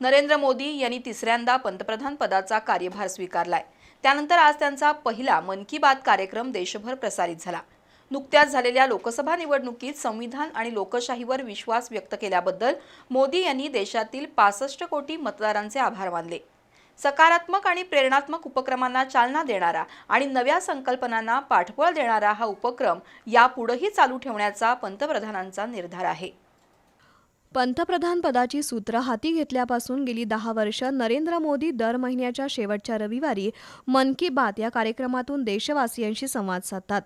नरेंद्र मोदी यांनी तिसऱ्यांदा पंतप्रधान पदाचा कार्यभार स्वीकारलाय. त्यानंतर आज त्यांचा पहिला मन की बात कार्यक्रम देशभर प्रसारित झाला. नुकत्याच झालेल्या लोकसभा निवडणुकीत संविधान आणि लोकशाहीवर विश्वास व्यक्त केल्याबद्दल मोदी यांनी देशातील पासष्ट कोटी मतदारांचे आभार मानले. सकारात्मक आणि प्रेरणात्मक उपक्रमांना चालना देणारा आणि नव्या संकल्पनांना पाठबळ देणारा हा उपक्रम यापुढेही चालू ठेवण्याचा पंतप्रधानांचा निर्धार आहे. पंतप्रधान पदाची सूत्र हाती घेतल्यापासून गेली दहा वर्ष नरेंद्र मोदी दर महिन्याच्या शेवटच्या रविवारी मन की बात या कार्यक्रमातून देशवासियांशी संवाद साधतात.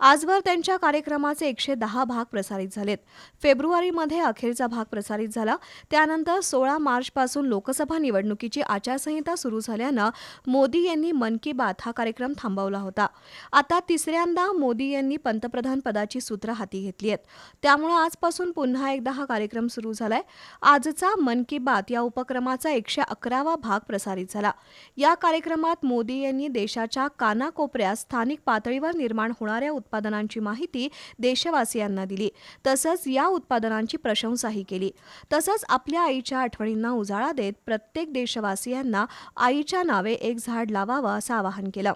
आजवर त्यांच्या कार्यक्रमाचे एकशे दहा भाग प्रसारित झालेत. फेब्रुवारीमध्ये अखेरचा भाग प्रसारित झाला. त्यानंतर सोळा मार्चपासून लोकसभा निवडणुकीची आचारसंहिता सुरू झाल्यानं मोदी यांनी मन की बात हा कार्यक्रम थांबवला होता. आता तिसऱ्यांदा मोदी यांनी पंतप्रधान पदाची सूत्र हाती घेतली आहेत. त्यामुळे आजपासून पुन्हा एकदा हा कार्यक्रम सुरू झालाय. आजचा मन की बात या उपक्रमाचा एकशे अकरावा भाग प्रसारित झाला. या कार्यक्रमात मोदी यांनी देशाच्या कानाकोपऱ्यात स्थानिक पातळीवर निर्माण होणाऱ्या उत्पादनांची माहिती देशवासियांना दिली. तसंच या उत्पादनांची प्रशंसाही केली. तसंच आपल्या आईच्या आठवणींना उजाळा देत प्रत्येक देशवासियांना आईच्या नावे एक झाड लावावं असं आवाहन केलं.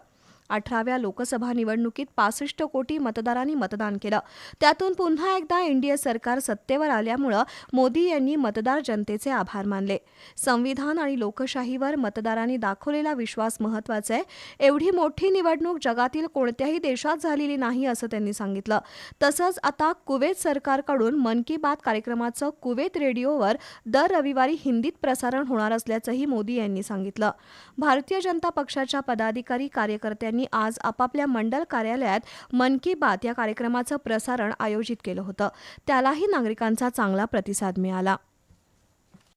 अठराव्या लोकसभा निवडणुकीत पासष्ट कोटी मतदारांनी मतदान केलं. त्यातून पुन्हा एकदा एनडीए सरकार सत्तेवर आल्यामुळं मोदी यांनी मतदार जनतेचे आभार मानले. संविधान आणि लोकशाहीवर मतदारांनी दाखवलेला विश्वास महत्त्वाचा आहे. एवढी मोठी निवडणूक जगातील कोणत्याही देशात झालेली नाही असं त्यांनी सांगितलं. तसंच आता कुवेत सरकारकडून मन की बात कार्यक्रमाचं कुवेत रेडिओवर दर रविवारी हिंदीत प्रसारण होणार असल्याचंही मोदी यांनी सांगितलं. भारतीय जनता पक्षाच्या पदाधिकारी कार्यकर्त्यांनी आज आपापल्या मंडल कार्यालयात मन की बात या कार्यक्रमाचं प्रसारण आयोजित केलं होतं. त्यालाही नागरिकांचा चांगला प्रतिसाद मिळाला.